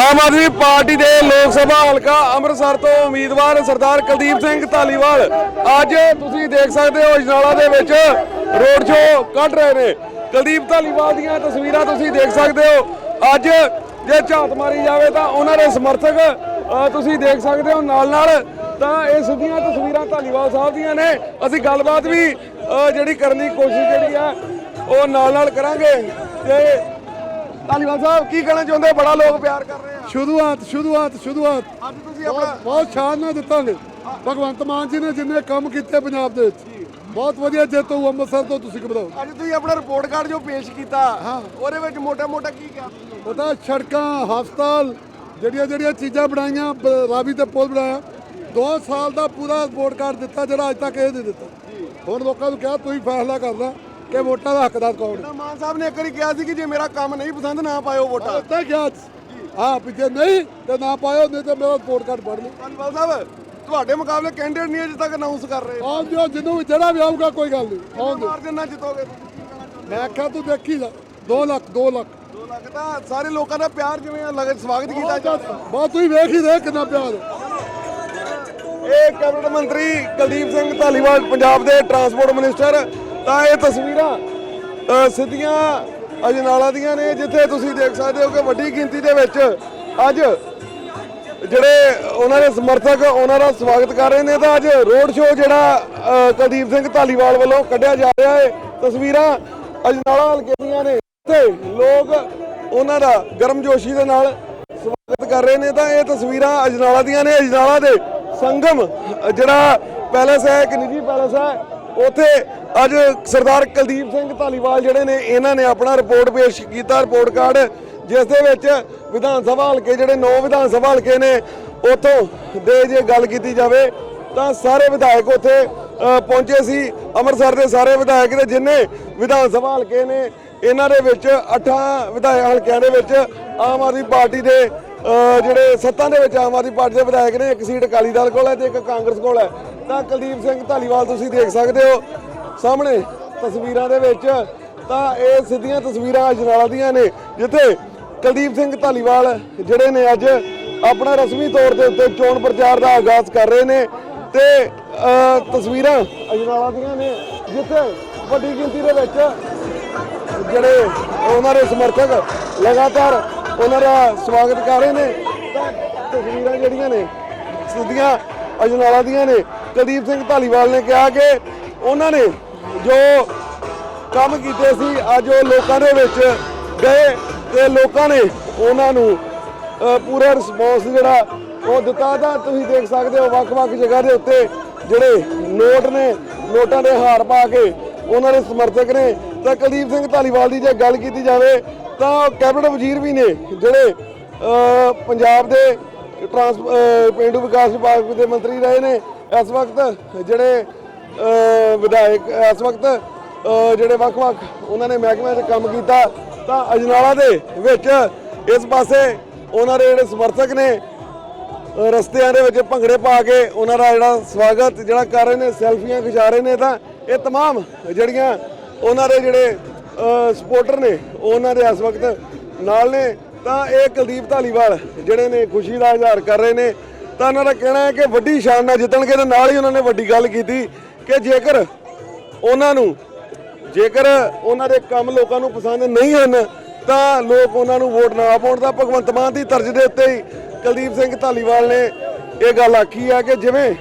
Aam Aadmi party ਦੇ ਲੋਕ ਸਭਾ ਹਲਕਾ ਅੰਮ੍ਰਿਤਸਰ ਤੋਂ ਉਮੀਦਵਾਰ ਸਰਦਾਰ ਕੁਲਦੀਪ ਸਿੰਘ ਧਾਲੀਵਾਲ। ਅੱਜ ਤੁਸੀਂ ਦੇਖ ਸਕਦੇ ਹੋ ਜਨਾਲਾ ਦੇ ਵਿੱਚ ਰੋਡ ਸ਼ੋਅ ਕੱਢ ਰਹੇ ਨੇ। ਕੁਲਦੀਪ ਧਾਲੀਵਾਲ ਦੀਆਂ ਤਸਵੀਰਾਂ ਤੁਸੀਂ ਦੇਖ ਸਕਦੇ ਹੋ। ਅੱਜ ਜੇ ਝਾਤ ਮਾਰੀ ਜਾਵੇ ਤਾਂ ਉਹਨਾਂ ਦੇ ਸਮਰਥਕ ਤੁਸੀਂ ਦੇਖ ਸਕਦੇ ਹੋ ਨਾਲ ਨਾਲ ਤਾਂ ਇਹ ਸਿੱਧੀਆਂ ਤਸਵੀਰਾਂ ਧਾਲੀਵਾਲ ਸਾਹਿਬ ਦੀਆਂ ਨੇ। ਅਸੀਂ ਗੱਲਬਾਤ ਵੀ ਜਿਹੜੀ ਕਰਨ ਦੀ ਕੋਸ਼ਿਸ਼ ਜਿਹੜੀ ਆ, ਉਹ ਨਾਲ ਨਾਲ ਕਰਾਂਗੇ। ਤੇ ਧਾਲੀਵਾਲ ਸਾਹਿਬ ਕੀ ਕਹਿਣਾ ਚਾਹੁੰਦੇ ਬੜਾ ਲੋਕ ਪਿਆਰ ਕਰ ਰਹੇ ਆ। ਸ਼ੁਰੂਆਤ ਸ਼ੁਰੂਆਤ ਸ਼ੁਰੂਆਤ। ਅੱਜ ਤੁਸੀਂ ਬਹੁਤ ਆਪਣਾ ਬਹੁਤ ਸ਼ਾਨ ਨਾਲ ਜਿੱਤਾਂਗੇ ਭਗਵੰਤ ਮਾਨ ਜੀ ਨੇ ਜਿੰਨੇ ਕੰਮ ਕੀਤੇ ਪੰਜਾਬ ਦੇ ਵਿੱਚ ਬਹੁਤ ਵਧੀਆ ਜੇਤੂ ਅੰਮ੍ਰਿਤਸਰ ਤੋਂ ਤੁਸੀਂ ਘਬਰਾਓ ਅੱਜ ਤੁਸੀਂ ਆਪਣਾ ਰਿਪੋਰਟ ਕਾਰਡ ਜੋ ਪੇਸ਼ ਕੀਤਾ ਉਹਦੇ ਵਿੱਚ ਮੋਟਾ ਮੋਟਾ ਕੀ ਕਿਹਾ? ਪਤਾ ਸੜਕਾਂ ਹਸਪਤਾਲ ਜਿਹੜੀਆਂ ਜਿਹੜੀਆਂ ਚੀਜ਼ਾਂ ਬਣਾਈਆਂ ਰਾਵੀ ਤੇ ਪੁਲ ਬਣਾਇਆ 2 ਸਾਲ ਦਾ ਪੂਰਾ ਰਿਪੋਰਟ ਕਾਰਡ ਦਿੱਤਾ ਜਿਹੜਾ ਅੱਜ ਤੱਕ ਇਹ ਨਹੀਂ ਦਿੱਤਾ। ਹੁਣ ਲੋਕਾਂ ਨੂੰ ਕਿਹਾ ਤੁਸੀਂ ਫੈਸਲਾ ਕਰਨਾ। ਕਿ ਵੋਟਾਂ ਦਾ ਹੱਕਦਾਰ ਕੌਣ ਹੈ? ਮਾਨ ਸਾਹਿਬ ਨੇ ਇੱਕ ਵਾਰੀ ਕਿਹਾ ਸੀ ਕਿ ਜੇ ਮੇਰਾ ਕੰਮ ਨਹੀਂ ਪਸੰਦ ਨਾ ਪਾਇਓ ਵੋਟਾਂ। ਤਾਂ ਕਿਹਾ ਹਾਂ ਪਿੱਛੇ ਨਹੀਂ ਤੇ ਨਾ ਪਾਇਓ ਨਹੀਂ ਤੇ ਮੇਰਾ ਰਿਪੋਰਟ ਕਾਰਡ ਪੜ ਲਓ ਧਾਲੀਵਾਲ ਸਾਹਿਬ। ਤੁਹਾਡੇ ਮੁਕਾਬਲੇ ਕੈਂਡੀਡੇਟ ਨਹੀਂ ਅਜੇ ਤੱਕ ਅਨਾਉਂਸ ਕਰ ਰਹੇ। ਆਉਂ ਜੋ ਜਿਹਨੂੰ ਵੀ ਜਿਹੜਾ ਵੀ ਆਊਗਾ ਕੋਈ ਗੱਲ ਨਹੀਂ। ਆਉਣ ਦਿਓ। ਮਾਰਜਨ ਨਾਲ ਜਿੱਤੋਗੇ ਮੈਂ ਆਖਿਆ ਤੂੰ ਦੇਖੀ ਜਾ। 2 ਲੱਖ 2 ਲੱਖ। 2 ਲੱਖ ਤਾਂ ਸਾਰੇ ਲੋਕਾਂ ਦਾ ਪਿਆਰ ਜਿਵੇਂ ਲਗਨ ਸਵਾਗਤ ਕੀਤਾ ਜਾਂਦਾ ਬਹੁਤ ਤੁਸੀਂ ਵੇਖ ਹੀ ਦੇ ਕਿੰਨਾ ਪਿਆਰ। ਇਹ ਕੈਬਨਿਟ ਮੰਤਰੀ ਕੁਲਦੀਪ ਸਿੰਘ ਧਾਲੀਵਾਲ ਪੰਜਾਬ ਦੇ ਟਰਾਂਸਪੋਰਟ ਮਿਨਿਸਟਰ ਤਾਂ ਇਹ ਤਸਵੀਰਾਂ ਸਿੱਧੀਆਂ ਅਜਨਾਲਾ ਦੀਆਂ ਨੇ ਜਿੱਥੇ ਤੁਸੀਂ ਦੇਖ ਸਕਦੇ ਹੋ ਕਿ ਵੱਡੀ ਗਿਣਤੀ ਦੇ ਵਿੱਚ ਅੱਜ ਜਿਹੜੇ ਉਹਨਾਂ ਦੇ ਸਮਰਥਕ ਉਹਨਾਂ ਦਾ ਸਵਾਗਤ ਕਰ ਰਹੇ ਨੇ ਤਾਂ ਅੱਜ ਰੋਡ ਸ਼ੋਅ ਜਿਹੜਾ ਅ, ਕੁਲਦੀਪ ਸਿੰਘ ਧਾਲੀਵਾਲ ਵੱਲੋਂ ਕੱਢਿਆ ਜਾ ਰਿਹਾ ਹੈ ਤਸਵੀਰਾਂ ਅਜਨਾਲਾ ਹਲਕੇ ਦੀਆਂ ਨੇ ਤੇ ਲੋਕ ਉਹਨਾਂ ਦਾ ਗਰਮਜੋਸ਼ੀ ਦੇ ਨਾਲ ਸਵਾਗਤ ਕਰ ਰਹੇ ਨੇ ਤਾਂ ਇਹ ਤਸਵੀਰਾਂ ਅਜਨਾਲਾ ਦੀਆਂ ਨੇ। ਅਜਨਾਲਾ ਦੇ ਸੰਗਮ ਜਿਹੜਾ ਪੈਲੇਸ ਹੈ ਇੱਕ ਨਿੱਜੀ ਪੈਲੇਸ ਹੈ ਉੱਥੇ ਅੱਜ ਸਰਦਾਰ ਕੁਲਦੀਪ ਸਿੰਘ ਧਾਲੀਵਾਲ ਜਿਹੜੇ ਨੇ, ਇਹਨਾਂ ਨੇ ਆਪਣਾ ਰਿਪੋਰਟ ਪੇਸ਼ ਕੀਤਾ। ਰਿਪੋਰਟ ਕਾਰਡ ਜਿਸ ਦੇ ਵਿੱਚ ਵਿਧਾਨ ਸਭਾ ਹਲਕੇ ਜਿਹੜੇ ਨੌ ਵਿਧਾਨ ਸਭਾ ਹਲਕੇ ਨੇ, ਉੱਥੋਂ ਦੇ ਜੇ ਗੱਲ ਕੀਤੀ ਜਾਵੇ, ਤਾਂ ਸਾਰੇ ਵਿਧਾਇਕ ਉੱਥੇ ਪਹੁੰਚੇ ਸੀ। ਅੰਮ੍ਰਿਤਸਰ ਦੇ ਸਾਰੇ ਵਿਧਾਇਕ ਤੇ ਜਿੰਨੇ ਵਿਧਾਨ ਸਭਾ ਹਲਕੇ ਨੇ, ਇਹਨਾਂ ਦੇ ਵਿੱਚ ਅੱਠਾਂ ਵਿਧਾਇਕ ਹਲਕਿਆਂ ਦੇ ਵਿੱਚ ਆਮ ਆਦਮੀ ਪਾਰਟੀ ਦੇ ਜਿਹੜੇ ਸੱਤਾਂ ਦੇ ਵਿੱਚ ਆਮ ਆਦਮੀ ਪਾਰਟੀ ਦੇ ਵਿਧਾਇਕ ਨੇ, ਇੱਕ ਸੀਟ ਅਕਾਲੀ ਦਲ ਕੋਲ ਹੈ ਤੇ ਇੱਕ ਕਾਂਗਰਸ ਕੋਲ ਹੈ। ਤਾਂ ਕੁਲਦੀਪ ਸਿੰਘ ਧਾਲੀਵਾਲ ਤੁਸੀਂ ਦੇਖ ਸਕਦੇ ਹੋ ਸਾਹਮਣੇ ਤਸਵੀਰਾਂ ਦੇ ਵਿੱਚ। ਤਾਂ ਇਹ ਸਿੱਧੀਆਂ ਤਸਵੀਰਾਂ ਅਜਨਾਲਾ ਦੀਆਂ ਨੇ, ਜਿੱਥੇ ਕੁਲਦੀਪ ਸਿੰਘ ਧਾਲੀਵਾਲ ਜਿਹੜੇ ਨੇ ਅੱਜ ਆਪਣਾ ਰਸਮੀ ਤੌਰ ਦੇ ਉੱਤੇ ਚੋਣ ਪ੍ਰਚਾਰ ਦਾ ਆਗਾਜ਼ ਕਰ ਰਹੇ ਨੇ। ਤੇ ਤਸਵੀਰਾਂ ਅਜਨਾਲਾ ਦੀਆਂ ਨੇ, ਜਿੱਥੇ ਵੱਡੀ ਗਿਣਤੀ ਦੇ ਵਿੱਚ ਜਿਹੜੇ ਉਹਨਾਂ ਦੇ ਸਮਰਥਕ ਲਗਾਤਾਰ ਉਹਨਾਂ ਦਾ ਸਵਾਗਤ ਕਰ ਰਹੇ ਨੇ। ਤਾਂ ਤਸਵੀਰਾਂ ਜਿਹੜੀਆਂ ਨੇ, ਸਿੱਧੀਆਂ ਅਜਨਾਲਾ ਦੀਆਂ ਨੇ। ਕੁਲਦੀਪ ਸਿੰਘ ਧਾਲੀਵਾਲ ਨੇ ਕਿਹਾ ਕਿ ਉਹਨਾਂ ਨੇ ਜੋ ਕੰਮ ਕੀਤੇ ਸੀ, ਅੱਜ ਉਹ ਲੋਕਾਂ ਦੇ ਵਿੱਚ ਗਏ ਤੇ ਲੋਕਾਂ ਨੇ ਉਹਨਾਂ ਨੂੰ ਪੂਰਾ ਰਿਸਪੌਂਸ ਜਿਹੜਾ ਉਹ ਦਿੱਤਾ। ਤਾਂ ਤੁਸੀਂ ਦੇਖ ਸਕਦੇ ਹੋ ਵੱਖ-ਵੱਖ ਜਗ੍ਹਾ ਦੇ ਉੱਤੇ ਜਿਹੜੇ ਨੋਟ ਨੇ, ਨੋਟਾਂ ਦੇ ਹਾਰ ਪਾ ਕੇ ਉਹਨਾਂ ਦੇ ਸਮਰਥਕ ਨੇ ਤਾਂ ਕੁਲਦੀਪ ਸਿੰਘ ਧਾਲੀਵਾਲ ਦੀ ਜੇ ਗੱਲ ਕੀਤੀ ਜਾਵੇ ਤਾਂ ਉਹ ਕੈਬਨਿਟ ਵਜ਼ੀਰ ਵੀ ਨੇ ਜਿਹੜੇ ਪੰਜਾਬ ਦੇ ਟਰਾਂਸ ਅ, ਪੇਂਡੂ ਵਿਕਾਸ ਵਿਭਾਗ ਦੇ ਮੰਤਰੀ ਰਹੇ ਨੇ। ਇਸ ਵਕਤ ਜਿਹੜੇ ਵਿਧਾਇਕ ਇਸ ਵਕਤ ਜਿਹੜੇ ਵੱਖ-ਵੱਖ ਉਹਨਾਂ ਨੇ ਮਹਿਕਮਿਆਂ 'ਚ ਕੰਮ ਕੀਤਾ ਤਾਂ ਅਜਨਾਲਾ ਦੇ ਵਿੱਚ ਇਸ ਪਾਸੇ ਉਹਨਾਂ ਦੇ ਜਿਹੜੇ ਸਮਰਥਕ ਨੇ ਰਸਤਿਆਂ ਦੇ ਵਿੱਚ ਭੰਗੜੇ ਪਾ ਕੇ ਉਹਨਾਂ ਦਾ ਜਿਹੜਾ ਸਵਾਗਤ ਜਿਹੜਾ ਕਰ ਰਹੇ ਨੇ ਸੈਲਫੀਆਂ ਖਿਚਾ ਰਹੇ ਨੇ ਤਾਂ ਇਹ तमाम ਜਿਹੜੀਆਂ ਉਹਨਾਂ ਦੇ ਜਿਹੜੇ ਸਪੋਰਟਰ ਨੇ ਉਹ ਉਹਨਾਂ ਦੇ ਇਸ ਵਕਤ ਨਾਲ ਨੇ ਤਾਂ ਇਹ ਕੁਲਦੀਪ ਧਾਲੀਵਾਲ ਜਿਹੜੇ ਨੇ ਖੁਸ਼ੀ ਦਾ ਇਜ਼ਹਾਰ ਕਰ ਰਹੇ ਨੇ ਤਾਂ ਉਹਨਾਂ ਦਾ ਕਹਿਣਾ ਹੈ ਕਿ ਵੱਡੀ ਸ਼ਾਨ ਨਾਲ ਜਿੱਤਣਗੇ ਤੇ ਨਾਲ ਹੀ ਉਹਨਾਂ ਨੇ ਵੱਡੀ ਗੱਲ ਕੀਤੀ ਕਿ ਜੇਕਰ ਉਹਨਾਂ ਨੂੰ ਜੇਕਰ ਉਹਨਾਂ ਦੇ ਕੰਮ ਲੋਕਾਂ ਨੂੰ ਪਸੰਦ ਨਹੀਂ ਹਨ ਤਾਂ ਲੋਕ ਉਹਨਾਂ ਨੂੰ ਵੋਟ ਨਾ ਪਾਉਣ ਦਾ ਭਗਵੰਤ ਮਾਨ ਦੀ ਤਰਜ਼ ਦੇ ਉੱਤੇ ਹੀ ਕੁਲਦੀਪ ਸਿੰਘ ਧਾਲੀਵਾਲ ਨੇ ਇਹ ਗੱਲ ਆਖੀ ਹੈ ਕਿ ਜਿਵੇਂ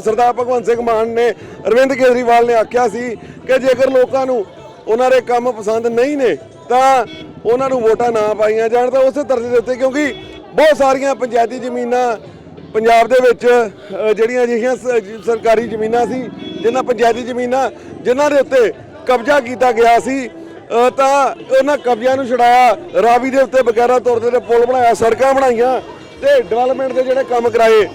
ਸਰਦਾਰ ਭਗਵੰਤ ਸਿੰਘ ਮਾਨ ਨੇ, ਅਰਵਿੰਦ ਕੇਜਰੀਵਾਲ ਨੇ ਆਖਿਆ ਸੀ ਕਿ ਜੇਕਰ ਲੋਕਾਂ ਨੂੰ ਉਹਨਾਂ ਦੇ ਕੰਮ ਪਸੰਦ ਨਹੀਂ ਨੇ, ਤਾਂ ਉਹਨਾਂ ਨੂੰ ਵੋਟਾਂ ਨਾ ਪਾਈਆਂ ਜਾਣ, ਤਾਂ ਉਸੇ ਤਰਜ਼ ਦੇ ਉੱਤੇ ਕਿਉਂਕਿ ਬਹੁਤ ਸਾਰੀਆਂ ਪੰਚਾਇਤੀ ਜ਼ਮੀਨਾਂ ਪੰਜਾਬ ਦੇ ਵਿੱਚ ਜਿਹੜੀਆਂ ਅਜਿਹੀਆਂ ਸ- ਸਰਕਾਰੀ ਜ਼ਮੀਨਾਂ ਸੀ, ਜਿਨ੍ਹਾਂ ਪੰਚਾਇਤੀ ਜ਼ਮੀਨਾਂ ਜਿਨ੍ਹਾਂ ਦੇ ਉੱਤੇ ਕਬਜ਼ਾ ਕੀਤਾ ਗਿਆ ਸੀ ਤਾਂ ਉਹਨਾਂ ਕਬਜ਼ਿਆਂ ਨੂੰ ਛੁਡਾਇਆ, ਰਾਵੀ ਦੇ ਉੱਤੇ ਵਗੈਰਾ ਤੌਰ ਤੇ ਪੁਲ ਬਣਾਇਆ, ਸੜਕਾਂ ਬਣਾਈਆਂ ਤੇ ਡਿਵੈਲਪਮੈਂਟ ਦੇ ਜਿਹੜੇ ਕੰਮ ਕਰਾਏ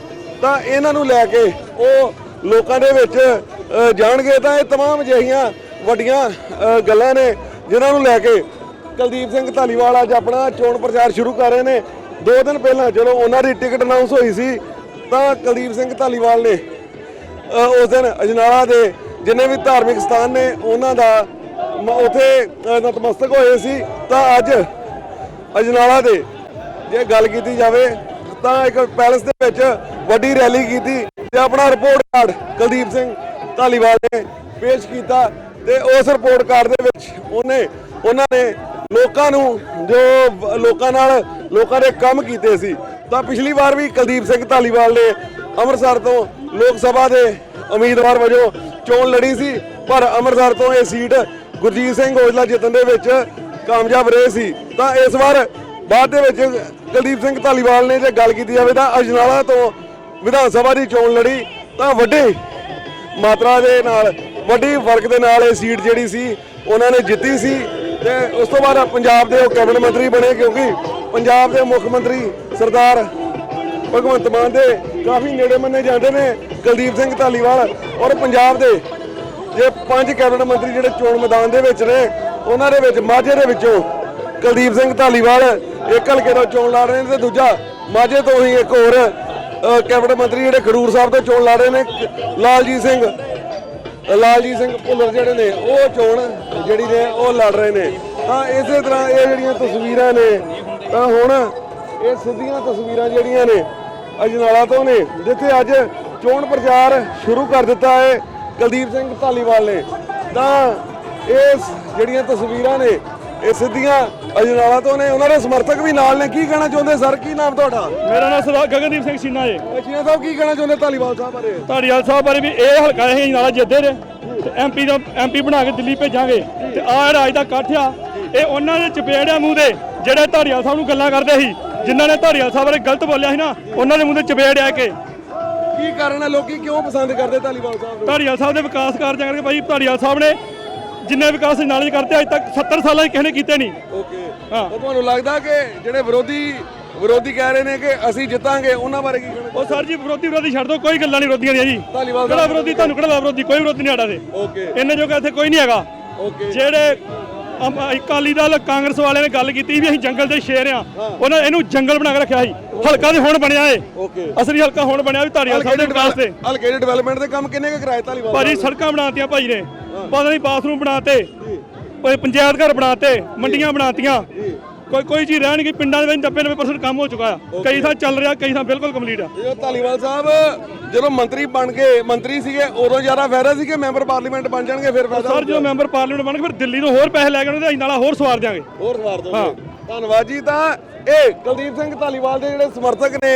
ਤਾਂ ਇਹਨਾਂ ਨੂੰ ਲੈ ਕੇ ਉਹ ਲੋਕਾਂ ਦੇ ਵਿੱਚ ਅ, ਜਾਣਗੇ ਤਾਂ ਇਹ तमाम ਅਜਿਹੀਆਂ ਵੱਡੀਆਂ ਅ, ਗੱਲਾਂ ਨੇ ਜਿਨ੍ਹਾਂ ਨੂੰ ਲੈ ਕੇ ਕੁਲਦੀਪ ਸਿੰਘ ਧਾਲੀਵਾਲ ਅੱਜ ਆਪਣਾ ਚੋਣ ਪ੍ਰਚਾਰ ਸ਼ੁਰੂ ਕਰ ਰਹੇ ਨੇ ਦੋ ਦਿਨ ਪਹਿਲਾਂ ਚਲੋ ਉਹਨਾਂ ਦੀ ਟਿਕਟ ਅਨਾਉਂਸ ਹੋਈ ਸੀ ਤਾਂ ਕੁਲਦੀਪ ਸਿੰਘ ਧਾਲੀਵਾਲ ਨੇ ਅ, ਉਸ ਦਿਨ ਅਜਨਾਲਾ ਦੇ ਜਿੰਨੇ ਵੀ ਧਾਰਮਿਕ ਸਥਾਨ ਨੇ ਉਹਨਾਂ ਦਾ ਮ- ਉੱਥੇ ਅ, ਨਤਮਸਤਕ ਹੋਏ ਸੀ ਤਾਂ ਅੱਜ ਅਜਨਾਲਾ ਦੇ ਜੇ ਗੱਲ ਕੀਤੀ ਜਾਵੇ ਤਾਂ ਇੱਕ ਪੈਲਸ ਦੇ ਵਿੱਚ ਵੱਡੀ ਰੈਲੀ ਕੀਤੀ ਤੇ ਆਪਣਾ ਰਿਪੋਰਟ ਕਾਰਡ ਕੁਲਦੀਪ ਸਿੰਘ ਧਾਲੀਵਾਲ ਨੇ ਪੇਸ਼ ਕੀਤਾ ਤੇ ਉਸ ਰਿਪੋਰਟ ਕਾਰਡ ਦੇ ਵਿੱਚ ਉਹਨੇ, ਉਹਨਾਂ ਨੇ ਲੋਕਾਂ ਨੂੰ ਜੋ ਲੋਕਾਂ ਨਾਲ ਲੋਕਾਂ ਦੇ ਕੰਮ ਕੀਤੇ ਸੀ, ਤਾਂ ਪਿਛਲੀ ਵਾਰ ਵੀ ਕੁਲਦੀਪ ਸਿੰਘ ਧਾਲੀਵਾਲ ਨੇ ਅੰਮ੍ਰਿਤਸਰ ਤੋਂ ਲੋਕ ਸਭਾ ਦੇ ਉਮੀਦਵਾਰ ਵਜੋਂ ਚੋਣ ਲੜੀ ਸੀ, ਪਰ ਅੰਮ੍ਰਿਤਸਰ ਤੋਂ ਇਹ ਸੀਟ ਗੁਰਜੀਤ ਸਿੰਘ ਔਜਲਾ ਜਿੱਤਣ ਦੇ ਵਿੱਚ ਕਾਮਯਾਬ ਰਹੇ ਸੀ, ਤਾਂ ਇਸ ਵਾਰ ਬਾਅਦ ਦੇ ਵਿੱਚ ਕੁਲਦੀਪ ਸਿੰਘ ਧਾਲੀਵਾਲ ਨੇ ਜੇ ਗੱਲ ਕੀਤੀ ਜਾਵੇ ਤਾਂ ਅਜਨਾਲਾ ਤੋਂ ਵਿਧਾਨ ਸਭਾ ਦੀ ਚੋਣ ਲੜੀ ਤਾਂ ਵੱਡੇ ਮਾਤਰਾ ਦੇ ਨਾਲ, ਵੱਡੀ ਫ਼ਰਕ ਦੇ ਨਾਲ ਇਹ ਸੀਟ ਜਿਹੜੀ ਸੀ, ਉਹਨਾਂ ਨੇ ਜਿੱਤੀ ਸੀ ਤੇ ਉਸ ਤੋਂ ਬਾਅਦ ਪੰਜਾਬ ਦੇ ਉਹ ਕੈਬਨਿਟ ਮੰਤਰੀ ਬਣੇ ਕਿਉਂਕਿ ਪੰਜਾਬ ਦੇ ਮੁੱਖ ਮੰਤਰੀ ਸਰਦਾਰ ਭਗਵੰਤ ਮਾਨ ਦੇ ਕਾਫੀ ਨੇੜੇ ਮੰਨੇ ਜਾਂਦੇ ਨੇ ਕੁਲਦੀਪ ਸਿੰਘ ਧਾਲੀਵਾਲ ਔਰ ਪੰਜਾਬ ਦੇ ਜੇ ਪੰਜ ਕੈਬਨਿਟ ਮੰਤਰੀ ਜਿਹੜੇ ਚੋਣ ਮੈਦਾਨ ਦੇ ਵਿੱਚ ਨੇ, ਉਹਨਾਂ ਦੇ ਵਿੱਚ ਮਾਝੇ ਦੇ ਵਿੱਚੋਂ ਕੁਲਦੀਪ ਸਿੰਘ ਧਾਲੀਵਾਲ, ਇੱਕ ਹਲਕੇ ਤੋਂ ਚੋਣ ਲੜ ਰਹੇ ਨੇ ਤੇ ਦੂਜਾ ਮਾਝੇ ਤੋਂ ਹੀ ਇੱਕ ਹੋਰ ਕੈਬਨਿਟ ਮੰਤਰੀ ਜਿਹੜੇ ਖਡੂਰ ਸਾਹਿਬ ਤੋਂ ਚੋਣ ਲੜ ਰਹੇ ਨੇ ਲਾਲਜੀਤ ਸਿੰਘ ਲਾਲਜੀਤ ਸਿੰਘ ਭੁੱਲਰ ਜਿਹੜੇ ਨੇ, ਉਹ ਚੋਣ ਜਿਹੜੀ ਨੇ, ਉਹ ਲੜ ਰਹੇ ਨੇ। ਤਾਂ ਇਸੇ ਤਰ੍ਹਾਂ ਇਹ ਜਿਹੜੀਆਂ ਤਸਵੀਰਾਂ ਨੇ, ਤਾਂ ਹੁਣ ਇਹ ਸਿੱਧੀਆਂ ਤਸਵੀਰਾਂ ਜਿਹੜੀਆਂ ਨੇ, ਅਜਨਾਲਾ ਤੋਂ ਨੇ, ਜਿੱਥੇ ਅੱਜ ਚੋਣ ਪ੍ਰਚਾਰ ਸ਼ੁਰੂ ਕਰ ਦਿੱਤਾ ਹੈ ਕੁਲਦੀਪ ਸਿੰਘ ਧਾਲੀਵਾਲ ਨੇ। ਤਾਂ ਇਹ ਜਿਹੜੀਆਂ ਤਸਵੀਰਾਂ ਨੇ ਇਹ ਸਿੱਧੀਆਂ ਅਜਨਾਲਾ ਤੋਂ ਨੇ ਉਹਨਾਂ ਦੇ ਸਮਰਥਕ ਵੀ ਨਾਲ ਨੇ। ਕੀ ਕਹਿਣਾ ਚਾਹੁੰਦੇ ਸਰ? ਕੀ ਨਾਮ ਤੁਹਾਡਾ? ਮੇਰਾ ਨਾਮ ਸਰਦਾਰ ਗਗਨਦੀਪ ਸਿੰਘ ਛੀਨਾ ਏ। ਅਜੀਨਾ ਸਾਹਿਬ ਕੀ ਕਹਿਣਾ ਚਾਹੁੰਦੇ ਧਾਲੀਵਾਲ ਸਾਹਿਬ ਬਾਰੇ? ਧਾਰੀਵਾਲ ਸਾਹਿਬ ਬਾਰੇ ਵੀ ਇਹ ਹਲਕਾ ਇਹ ਨਾਲਾ ਜਿੱਦੇ ਨੇ। ਤੇ ਐਮਪੀ ਦਾ ਐਮਪੀ ਬਣਾ ਕੇ ਦਿੱਲੀ ਭੇਜਾਂਗੇ। ਤੇ ਆਹ ਰਾਜ ਦਾ ਇਕੱਠ ਆ। ਇਹ ਉਹਨਾਂ ਦੇ ਚਪੇੜਿਆਂ ਮੂੰਹ ਦੇ ਜਿਹੜੇ ਧਾਰੀਵਾਲ ਸਾਹਿਬ ਨੂੰ ਗੱਲਾਂ ਕਰਦੇ ਸੀ। ਜਿਨ੍ਹਾਂ ਨੇ ਧਾਰੀਵਾਲ ਸਾਹਿਬ ਬਾਰੇ ਗਲਤ ਬੋਲਿਆ ਸੀ ਨਾ ਉਹਨਾਂ ਦੇ ਮੂੰਹ ਤੇ ਚਪੇੜ ਆ ਕੇ। ਕੀ ਕਾਰਨ ਹੈ ਲੋਕੀ ਕਿਉਂ ਪਸੰਦ ਕਰਦੇ ਧਾਲੀਵਾਲ ਸਾਹਿਬ ਨੂੰ? ਧਾਰੀਵਾਲ ਸਾਹਿਬ ਦੇ ਵਿਕਾਸ ਕਾਰਜਾਂ ਕਰਕੇ ਭਾਈ ਧਾਰੀਵਾਲ ਸਾਹਿਬ ਨੇ ਜਿੰਨੇ ਵਿਕਾਸ ਨਾਲੇ ਕਰਤੇ ਅੱਜ ਤੱਕ 70 ਸਾਲਾਂ 'ਚ ਕਿਸੇ ਨੇ ਕੀਤੇ ਨਹੀਂ। ਓਕੇ ਹਾਂ। ਉਹ ਤੁਹਾਨੂੰ ਲੱਗਦਾ ਕਿ ਜਿਹੜੇ ਵਿਰੋਧੀ ਵਿਰੋਧੀ ਕਹਿ ਰਹੇ ਨੇ ਕਿ ਅਸੀਂ ਜਿੱਤਾਂਗੇ ਉਹਨਾਂ ਬਾਰੇ ਕੀ ਕਹਿਣਾ ਉਹ ਸਰ ਜੀ ਵਿਰੋਧੀ ਵਿਰੋਧੀ ਛੱਡ ਦਿਓ ਕੋਈ ਗੱਲਾਂ ਨਹੀਂ ਵਿਰੋਧੀਆਂ ਦੀਆਂ ਜੀ। ਧਾਲੀਵਾਲ ਕਿਹੜਾ ਵਿਰੋਧੀ ਤੁਹਾਨੂੰ ਕਿਹੜਾ ਵਿਰੋਧੀ? ਕੋਈ ਵਿਰੋਧੀ ਨਹੀਂ ਆੜਾ ਦੇ ਓਕੇ ਇੰਨੇ ਜੋਗਾ ਇੱਥੇ ਕੋਈ ਨਹੀਂ ਹੈਗਾ। ਓਕੇ ਜਿਹੜੇ ਅਕਾਲੀ ਦਲ ਕਾਂਗਰਸ ਵਾਲਿਆਂ ਨੇ ਗੱਲ ਕੀਤੀ ਵੀ ਅਸੀਂ ਜੰਗਲ ਦੇ ਸ਼ੇਰ ਆ। ਉਹਨਾਂ ਇਹਨੂੰ ਜੰਗਲ ਬਣਾ ਕੇ ਰੱਖਿਆ ਸੀ। ਹਲਕਾ ਤੇ ਹੁਣ ਬਣਿਆ ਏ। ਅਸਲੀ ਹਲਕਾ ਹੁਣ ਬਣਿਆ ਵੀ ਧਾਰੀਵਾਲ ਸਾਹਿਬ ਦੇ ਵਿਕਾਸ ਤੇ। ਹਲਕੇ ਦੇ ਡਿਵੈਲਪਮੈਂਟ ਦੇ ਕੰਮ ਕਿੰਨੇ ਕੁ ਕਰਾਏ ਧਾਲੀਵਾਲ ਭਾਜੀ ਸੜਕਾਂ ਬਣਾਤੀਆਂ ਭਾਜੀ ਨੇ। ਪਤਾ ਨਹੀਂ ਬਾਥਰੂਮ ਬਣਾਤੇ। ਪੰਚਾਇਤ ਘਰ ਬਣਾਤੇ। ਮੰਡੀਆਂ ਬਣਾਤੀਆਂ। ਕੋਈ ਕੋਈ ਚੀਜ਼ ਰਹਿ ਨਹੀਂ ਗਈ ਪਿੰਡਾਂ ਦੇ ਵਿੱਚ 90% ਕੰਮ ਹੋ ਚੁੱਕਾ ਆ। ਕਈ ਥਾਂ ਚੱਲ ਰਿਹਾ ਕਈ ਥਾਂ ਬਿਲਕੁਲ ਕੰਪਲੀਟ ਆ। ਨੇ? ਇਹ ਧਾਲੀਵਾਲ ਸਾਹਿਬ ਜਦੋਂ ਮੰਤਰੀ ਬਣ ਕੇ ਮੰਤਰੀ ਸੀਗੇ ਉਦੋਂ ਜ਼ਿਆਦਾ ਫਾਇਦਾ ਸੀ ਕਿ ਮੈਂਬਰ ਪਾਰਲੀਮੈਂਟ ਬਣ ਜਾਣਗੇ ਫਿਰ ਫਾਇਦਾ ਸਰ ਜਦੋਂ ਮੈਂਬਰ ਪਾਰਲੀਮੈਂਟ ਬਣ ਕੇ ਫਿਰ ਦਿੱਲੀ ਤੋਂ ਹੋਰ ਪੈਸੇ ਲੈ ਕੇ ਤੇ ਅਸੀਂ ਨਾਲਾ ਹੋਰ ਸਵਾਰ ਦਿਆਂਗੇ। ਹੋਰ ਸਵਾਰ ਦੋਗੇ ਧੰਨਵਾਦ ਜੀ ਤਾਂ ਇਹ ਕੁਲਦੀਪ ਸਿੰਘ ਧਾਲੀਵਾਲ ਦੇ ਜਿਹੜੇ ਸਮਰਥਕ ਨੇ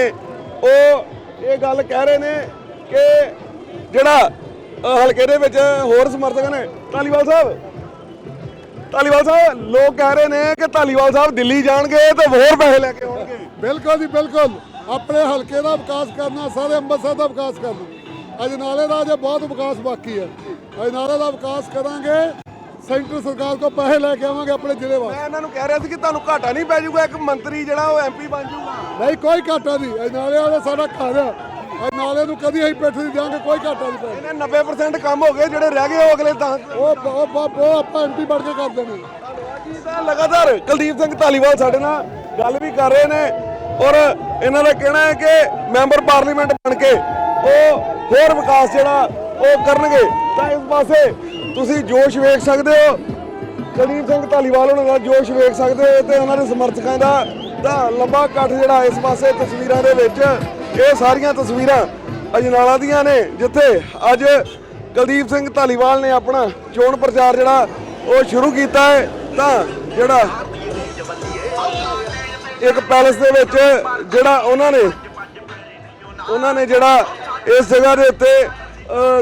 ਉਹ ਇਹ ਗੱਲ ਕਹਿ ਰਹੇ ਨੇ ਕਿ ਜਿਹੜਾ ਹਲਕੇ ਦੇ ਵਿੱਚ ਹੋਰ ਸਮਰਥਕ ਨੇ। ਧਾਲੀਵਾਲ ਸਾਹਿਬ ਧਾਲੀਵਾਲ ਸਾਹਿਬ ਲੋਕ ਕਹਿ ਰਹੇ ਨੇ ਕਿ ਧਾਲੀਵਾਲ ਸਾਹਿਬ ਦਿੱਲੀ ਜਾਣਗੇ ਤੇ ਹੋਰ ਪੈਸੇ ਲੈ ਕੇ ਆਉਣਗੇ। ਬਿਲਕੁਲ ਜੀ ਬਿਲਕੁਲ। ਆਪਣੇ ਹਲਕੇ ਦਾ ਵਿਕਾਸ ਕਰਨਾ ਸਾਰੇ ਅੰਮ੍ਰਿਤਸਰ ਦਾ ਵਿਕਾਸ ਕਰਨਾ। ਅਜਨਾਲੇ ਦਾ ਅਜੇ ਬਹੁਤ ਵਿਕਾਸ ਬਾਕੀ ਹੈ। ਅਜਨਾਲੇ ਦਾ ਵਿਕਾਸ ਕਰਾਂਗੇ ਸੈਂਟਰ ਸਰਕਾਰ ਕੋਲ ਪੈਸੇ ਲੈ ਕੇ ਆਵਾਂਗੇ ਆਪਣੇ ਜ਼ਿਲ੍ਹੇ ਵਾਸਤੇ। ਮੈਂ ਇਹਨਾਂ ਨੂੰ ਕਹਿ ਰਿਹਾ ਸੀ ਕਿ ਤੁਹਾਨੂੰ ਘਾਟਾ ਨਹੀਂ ਪੈ ਜਾਊਗਾ ਇੱਕ ਮੰਤਰੀ ਜਿਹੜਾ ਉਹ ਐਮਪੀ ਬਣ ਜਾਊਗਾ। ਨਹੀਂ ਕੋਈ ਘਾਟਾ ਨਹੀਂ। ਅਜਨਾਲੇ ਵਾਲਾ ਸਾਡਾ ਘਰ ਆ ਅਜਨਾਲੇ ਨੂੰ ਕਦੀ ਅਸੀਂ ਪਿੱਠ ਨਹੀਂ ਦਿਆਂਗੇ ਕੋਈ ਘਾਟਾ ਨਹੀਂ ਪੈਣਾ। ਇਹਨੇ 90% ਕੰਮ ਹੋ ਗਏ ਜਿਹੜੇ ਰਹਿ ਗਏ ਉਹ ਅਗਲੇ 10 ਉਹ ਉਹ ਉਹ- ਆਪਾਂ ਐਮਪੀ ਬਣ ਕੇ ਕਰ ਦੇਣੇ। ਜੀ ਤਾਂ ਲਗਾਤਾਰ। ਕੁਲਦੀਪ ਸਿੰਘ ਧਾਲੀਵਾਲ ਸਾਡੇ ਨਾਲ ਗੱਲ ਵੀ ਕਰ ਰਹੇ ਨੇ ਔਰ ਇਹਨਾਂ ਦਾ ਕਹਿਣਾ ਹੈ ਕਿ ਮੈਂਬਰ ਪਾਰਲੀਮੈਂਟ ਬਣ ਕੇ ਉਹ ਹੋਰ ਵਿਕਾਸ ਜਿਹੜਾ ਉਹ ਕਰਨਗੇ। ਤਾਂ ਇਸ ਪਾਸੇ ਤੁਸੀਂ ਜੋਸ਼ ਵੇਖ ਸਕਦੇ ਹੋ। ਕੁਲਦੀਪ ਸਿੰਘ ਧਾਲੀਵਾਲ ਉਹਨਾਂ ਦਾ ਜੋਸ਼ ਵੇਖ ਸਕਦੇ ਹੋ ਤੇ ਉਹਨਾਂ ਦੇ ਸਮਰਥਕਾਂ ਦਾ ਤਾਂ ਲੰਬਾ ਇਕੱਠ ਜਿਹੜਾ ਇਸ ਪਾਸੇ ਤਸਵੀਰਾਂ ਦੇ ਵਿੱਚ ਇਹ ਸਾਰੀਆਂ ਤਸਵੀਰਾਂ ਅਜਨਾਲਾ ਦੀਆਂ ਨੇ, ਜਿੱਥੇ ਅੱਜ ਕੁਲਦੀਪ ਸਿੰਘ ਧਾਲੀਵਾਲ ਨੇ ਆਪਣਾ ਚੋਣ ਪ੍ਰਚਾਰ ਜਿਹੜਾ ਉਹ ਸ਼ੁਰੂ ਕੀਤਾ ਹੈ। ਤਾਂ ਜਿਹੜਾ ਇੱਕ ਪੈਲਸ ਦੇ ਵਿੱਚ ਜਿਹੜਾ ਉਹਨਾਂ ਨੇ ਉਹਨਾਂ ਨੇ ਜਿਹੜਾ ਇਸ ਜਗ੍ਹਾ ਦੇ ਉੱਤੇ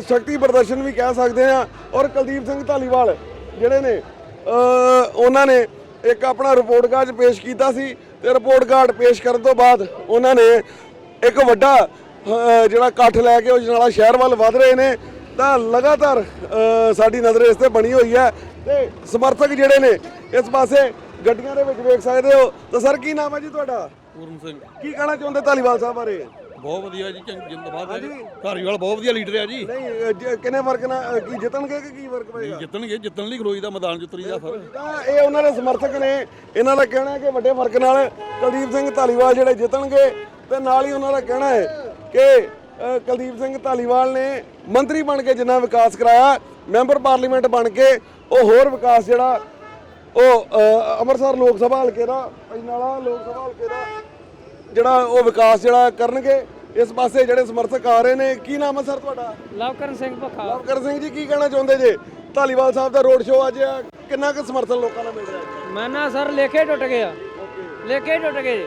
ਸ਼ਕਤੀ ਪ੍ਰਦਰਸ਼ਨ ਵੀ ਕਹਿ ਸਕਦੇ ਆ ਔਰ ਕੁਲਦੀਪ ਸਿੰਘ ਧਾਲੀਵਾਲ ਜਿਹੜੇ ਨੇ ਉਹਨਾਂ ਨੇ ਇੱਕ ਆਪਣਾ ਰਿਪੋਰਟ ਕਾਰਡ ਪੇਸ਼ ਕੀਤਾ ਸੀ ਤੇ ਰਿਪੋਰਟ ਕਾਰਡ ਪੇਸ਼ ਕਰਨ ਤੋਂ ਬਾਅਦ ਉਹਨਾਂ ਨੇ ਇੱਕ ਵੱਡਾ ਜਿਹੜਾ ਇਕੱਠ ਲੈ ਕੇ ਉਹ ਜਨਾਲਾ ਸ਼ਹਿਰ ਵੱਲ ਵਧ ਰਹੇ ਨੇ ਤਾਂ ਲਗਾਤਾਰ ਸਾਡੀ ਨਜ਼ਰ ਇਸ ਤੇ ਬਣੀ ਹੋਈ ਹੈ ਤੇ ਸਮਰਥਕ ਜਿਹੜੇ ਨੇ ਇਸ ਪਾਸੇ ਗੱਡੀਆਂ ਦੇ ਵਿੱਚ ਵੇਖ ਸਕਦੇ ਹੋ। ਤਾਂ ਸਰ ਕੀ ਨਾਮ ਹੈ ਜੀ ਤੁਹਾਡਾ? ਪੂਰਨ ਸਿੰਘ। ਕੀ ਕਹਿਣਾ ਚਾਹੁੰਦੇ ਧਾਲੀਵਾਲ ਸਾਹਿਬ ਬਾਰੇ? ਬਹੁਤ ਵਧੀਆ ਜੀ ਜਿੰਦਾਬਾਦ ਹੈ। ਧਾਰੀਵਾਲ ਬਹੁਤ ਵਧੀਆ ਲੀਡਰ ਹੈ ਜੀ। ਨਹੀਂ ਕਿੰਨੇ ਵਰਕ ਨਾਲ ਕੀ ਜਿੱਤਣਗੇ ਕਿ ਕੀ ਵਰਕ ਪਏਗਾ ਜਿੱਤਣਗੇ ਜਿੱਤਣ ਲਈ ਖਲੋਈ ਦਾ ਮੈਦਾਨ ਚ ਉਤਰੀ ਦਾ ਫਿਰ ਤਾਂ ਇਹ ਉਹਨਾਂ ਦੇ ਸਮਰਥਕ ਨੇ। ਇਹਨਾਂ ਦਾ ਕਹਿਣਾ ਹੈ ਕਿ ਵੱਡੇ ਫ਼ਰਕ ਨਾਲ ਕੁਲਦੀਪ ਸਿੰਘ ਧਾਲੀਵਾਲ ਜਿਹੜੇ ਜਿੱਤਣਗੇ ਤੇ ਨਾਲ ਹੀ ਉਹਨਾਂ ਦਾ ਕਹਿਣਾ ਹੈ ਕਿ ਕੁਲਦੀਪ ਸਿੰਘ ਧਾਲੀਵਾਲ ਨੇ ਮੰਤਰੀ ਬਣ ਕੇ ਜਿੰਨਾ ਵਿਕਾਸ ਕਰਾਇਆ ਮੈਂਬਰ ਪਾਰਲੀਮੈਂਟ ਬਣ ਕੇ ਉਹ ਹੋਰ ਵਿਕਾਸ ਜਿਹੜਾ ਉਹ ਅੰਮ੍ਰਿਤਸਰ ਲੋਕ ਸਭਾ ਹਲਕੇ ਦਾ ਅਜਨਾਲਾ ਲੋਕ ਸਭਾ ਹਲਕੇ ਦਾ ਜਿਹੜਾ ਉਹ ਵਿਕਾਸ ਜਿਹੜਾ ਕਰਨਗੇ ਇਸ ਪਾਸੇ ਜਿਹੜੇ ਸਮਰਥਕ ਆ ਰਹੇ ਨੇ ਕੀ ਨਾਮ ਹੈ ਸਰ ਤੁਹਾਡਾ? ਲਵਕਰਨ ਸਿੰਘ ਭੱਖਾ। ਲਵਕਰ ਸਿੰਘ ਜੀ ਕੀ ਕਹਿਣਾ ਚਾਹੁੰਦੇ ਜੇ? ਧਾਲੀਵਾਲ ਸਾਹਿਬ ਦਾ ਰੋਡ ਸ਼ੋਅ ਅੱਜ ਕਿੰਨਾ ਕੁ ਸਮਰਥਨ ਲੋਕਾਂ ਨੂੰ ਮਿਲ ਰਿਹਾ? ਮੈਂ ਨਾ ਸਰ ਲੇਖੇ ਟੁੱਟ ਗਿਆ ਲੇਖੇ ਟੁੱਟ ਗਏ।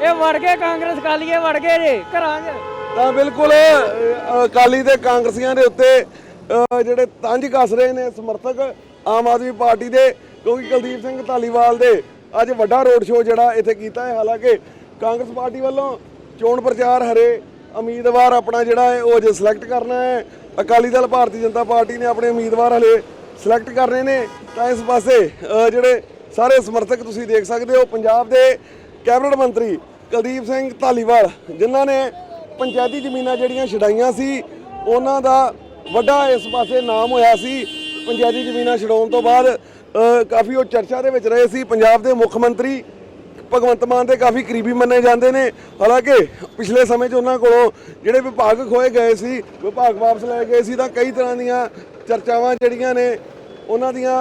ਇਹ ਵੜ ਗਏ ਕਾਂਗਰਸ ਕਾਲੀਏ ਵੜ ਗਏ ਜੀ, ਘਰਾਂ 'ਚ। ਤਾਂ ਬਿਲਕੁਲ ਅਕਾਲੀ ਤੇ ਕਾਂਗਰਸੀਆਂ ਦੇ ਉੱਤੇ ਜਿਹੜੇ ਤੰਜ ਕੱਸ ਰਹੇ ਨੇ ਸਮਰਥਕ ਆਮ ਆਦਮੀ ਪਾਰਟੀ ਦੇ, ਕਿਉਂਕਿ ਕੁਲਦੀਪ ਸਿੰਘ ਧਾਲੀਵਾਲ ਦੇ ਅੱਜ ਵੱਡਾ ਰੋਡ ਸ਼ੋਅ ਜਿਹੜਾ ਇੱਥੇ ਕੀਤਾ ਹੈ। ਹਾਲਾਂਕਿ ਕਾਂਗਰਸ ਪਾਰਟੀ ਵੱਲੋਂ ਚੋਣ ਪ੍ਰਚਾਰ ਹਰੇ, ਉਮੀਦਵਾਰ ਆਪਣਾ ਜਿਹੜਾ ਹੈ, ਉਹ ਅਜੇ ਸਿਲੈਕਟ ਕਰਨਾ ਹੈ। ਅਕਾਲੀ ਦਲ ਭਾਰਤੀ ਜਨਤਾ ਪਾਰਟੀ ਨੇ ਆਪਣੇ ਉਮੀਦਵਾਰ ਹਲੇ ਸਿਲੈਕਟ ਕਰਨੇ ਨੇ। ਤਾਂ ਇਸ ਪਾਸੇ ਜਿਹੜੇ ਸਾਰੇ ਸਮਰਥਕ ਤੁਸੀਂ ਦੇਖ ਸਕਦੇ ਹੋ, ਪੰਜਾਬ ਦੇ ਕੈਬਨਿਟ ਮੰਤਰੀ ਕੁਲਦੀਪ ਸਿੰਘ ਧਾਲੀਵਾਲ, ਜਿਨ੍ਹਾਂ ਨੇ ਪੰਚਾਇਤੀ ਜ਼ਮੀਨਾਂ ਜਿਹੜੀਆਂ ਛਡਾਈਆਂ ਸੀ, ਉਹਨਾਂ ਦਾ ਵੱਡਾ ਇਸ ਪਾਸੇ ਨਾਮ ਹੋਇਆ ਸੀ। ਪੰਚਾਇਤੀ ਜ਼ਮੀਨਾਂ ਛਡਾਉਣ ਤੋਂ ਬਾਅਦ ਕਾਫੀ ਉਹ ਚਰਚਾ ਦੇ ਵਿੱਚ ਰਹੇ ਸੀ। ਪੰਜਾਬ ਦੇ ਮੁੱਖ ਮੰਤਰੀ ਭਗਵੰਤ ਮਾਨ ਦੇ ਕਾਫੀ ਕਰੀਬੀ ਮੰਨੇ ਜਾਂਦੇ ਨੇ। ਹਾਲਾਂਕਿ, ਪਿਛਲੇ ਸਮੇਂ 'ਚ ਉਹਨਾਂ ਕੋਲੋਂ ਜਿਹੜੇ ਵਿਭਾਗ ਖੋਏ ਗਏ ਸੀ, ਵਿਭਾਗ ਵਾਪਸ ਲੈ ਗਏ ਸੀ, ਤਾਂ ਕਈ ਤਰ੍ਹਾਂ ਦੀਆਂ ਚਰਚਾਵਾਂ ਜਿਹੜੀਆਂ ਨੇ, ਉਹਨਾਂ ਦੀਆਂ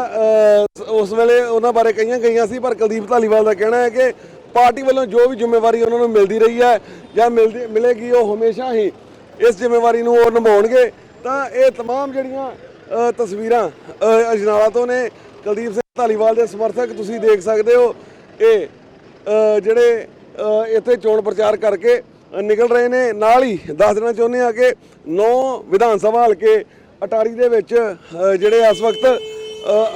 ਉਸ ਵੇਲੇ ਉਹਨਾਂ ਬਾਰੇ ਕਹੀਆਂ ਗਈਆਂ ਸੀ। ਪਰ ਕੁਲਦੀਪ ਧਾਲੀਵਾਲ ਦਾ ਕਹਿਣਾ ਹੈ ਕਿ ਪਾਰਟੀ ਵੱਲੋਂ ਜੋ ਵੀ ਜ਼ਿੰਮੇਵਾਰੀ ਉਹਨਾਂ ਨੂੰ ਮਿਲਦੀ ਰਹੀ ਹੈ ਜਾਂ ਮਿਲਦੀ ਮਿਲੇਗੀ ਉਹ ਹਮੇਸ਼ਾ ਹੀ ਇਸ ਜ਼ਿੰਮੇਵਾਰੀ ਨੂੰ ਉਹ ਨਿਭਾਉਣਗੇ ਤਾਂ ਇਹ तमाम ਜਿਹੜੀਆਂ ਅ, ਤਸਵੀਰਾਂ ਅ, ਅਜਨਾਲਾ ਤੋਂ ਨੇ ਕੁਲਦੀਪ ਸਿੰਘ ਧਾਲੀਵਾਲ ਦੇ ਸਮਰਥਕ ਤੁਸੀਂ ਦੇਖ ਸਕਦੇ ਹੋ ਇਹ ਅ, ਜਿਹੜੇ ਅ, ਇੱਥੇ ਚੋਣ ਪ੍ਰਚਾਰ ਕਰਕੇ ਅ, ਨਿਕਲ ਰਹੇ ਨੇ ਨਾਲ ਹੀ ਦੱਸ ਦੇਣਾ ਚਾਹੁੰਦੇ ਆ ਕਿ 9 ਵਿਧਾਨ ਸਭਾ ਹਲਕੇ ਅਟਾਰੀ ਦੇ ਵਿੱਚ ਅ, ਜਿਹੜੇ ਇਸ ਵਕਤ ਅ,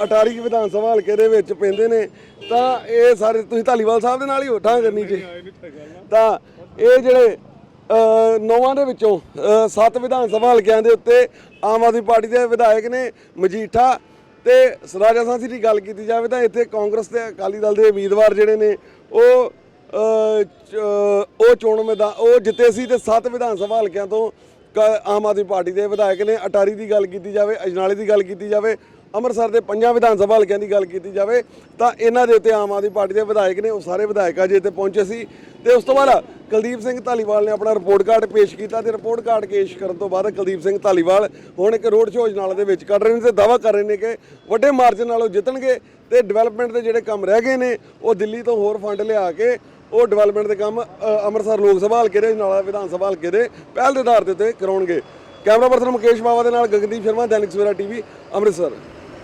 ਅਟਾਰੀ ਵਿਧਾਨ ਸਭਾ ਹਲਕੇ ਦੇ ਵਿੱਚ ਪੈਂਦੇ ਨੇ। ਤਾਂ ਇਹ ਸਾਰੇ ਤੁਸੀਂ ਧਾਲੀਵਾਲ ਸਾਹਿਬ ਦੇ ਨਾਲ ਹੀ ਹੋਠਾਂ ਕਰਨੀ ਜੀ। ਤਾਂ ਇਹ ਜਿਹੜੇ ਨੌਵਾਂ ਦੇ ਵਿੱਚੋਂ ਸੱਤ ਵਿਧਾਨ ਸਭਾ ਹਲਕਿਆਂ ਦੇ ਉੱਤੇ ਆਮ ਆਦਮੀ ਪਾਰਟੀ ਦੇ ਵਿਧਾਇਕ ਨੇ ਮਜੀਠਾ ਤੇ ਰਾਜਾ ਸਾਂਸੀ ਦੀ ਗੱਲ ਕੀਤੀ ਜਾਵੇ ਤਾਂ ਇੱਥੇ ਕਾਂਗਰਸ ਤੇ ਅਕਾਲੀ ਦਲ ਦੇ ਉਮੀਦਵਾਰ ਜਿਹੜੇ ਨੇ, ਉਹ ਉਹ ਚੋਣ ਮੈਦਾਨ, ਉਹ ਜਿੱਤੇ ਸੀ ਤੇ ਸੱਤ ਵਿਧਾਨ ਸਭਾ ਹਲਕਿਆਂ ਤੋਂ ਕ- ਆਮ ਆਦਮੀ ਪਾਰਟੀ ਦੇ ਵਿਧਾਇਕ ਨੇ। ਅਟਾਰੀ ਦੀ ਗੱਲ ਕੀਤੀ ਜਾਵੇ, ਅਜਨਾਲੇ ਦੀ ਗੱਲ ਕੀਤੀ ਜਾਵੇ ਅੰਮ੍ਰਿਤਸਰ ਦੇ ਪੰਜਾਂ ਵਿਧਾਨ ਸਭਾ ਹਲਕਿਆਂ ਦੀ ਗੱਲ ਕੀਤੀ ਜਾਵੇ, ਤਾਂ ਇਹਨਾਂ ਦੇ ਉੱਤੇ ਆਮ ਆਦਮੀ ਪਾਰਟੀ ਦੇ ਵਿਧਾਇਕ ਨੇ, ਉਹ ਸਾਰੇ ਵਿਧਾਇਕ ਅੱਜ ਇੱਥੇ ਪਹੁੰਚੇ ਸੀ। ਤੇ ਉਸ ਤੋਂ ਬਾਅਦ ਕੁਲਦੀਪ ਸਿੰਘ ਧਾਲੀਵਾਲ ਨੇ ਆਪਣਾ ਰਿਪੋਰਟ ਕਾਰਡ ਪੇਸ਼ ਕੀਤਾ ਤੇ ਰਿਪੋਰਟ ਕਾਰਡ ਪੇਸ਼ ਕਰਨ ਤੋਂ ਬਾਅਦ ਕੁਲਦੀਪ ਸਿੰਘ ਧਾਲੀਵਾਲ ਹੁਣ ਇੱਕ ਰੋਡ ਸ਼ੋਅ ਅਜਨਾਲਾ ਦੇ ਵਿੱਚ ਕੱਢ ਰਹੇ ਨੇ ਤੇ ਦਾਅਵਾ ਕਰ ਰਹੇ ਨੇ ਕਿ ਵੱਡੇ ਮਾਰਜਨ ਨਾਲ ਉਹ ਜਿੱਤਣਗੇ ਤੇ ਡਿਵੈਲਪਮੈਂਟ ਦੇ ਜਿਹੜੇ ਕੰਮ ਰਹਿ ਗਏ ਨੇ, ਉਹ ਦਿੱਲੀ ਤੋਂ ਹੋਰ ਫੰਡ ਲਿਆ ਕੇ ਉਹ ਡਿਵੈਲਪਮੈਂਟ ਦੇ ਕੰਮ ਅੰਮ੍ਰਿਤਸਰ ਲੋਕ ਸਭਾ ਹਲਕੇ ਦੇ, ਅਜਨਾਲਾ ਵਿਧਾਨ ਸਭਾ ਹਲਕੇ ਦੇ ਪਹਿਲ ਦੇ ਆਧਾਰ ਦੇ ਉੱਤੇ ਕਰਾਉਣਗੇ। ਕੈਮਰਾ ਪਰਸਨ ਮੁਕੇਸ਼ ਬਾਵਾ ਦੇ ਨਾਲ ਗਗਨਦੀਪ ਸ਼ਰਮਾ, ਦੈਨਿਕ ਸਵੇਰਾ ਟੀਵੀ, ਅੰਮ੍ਰਿਤਸਰ।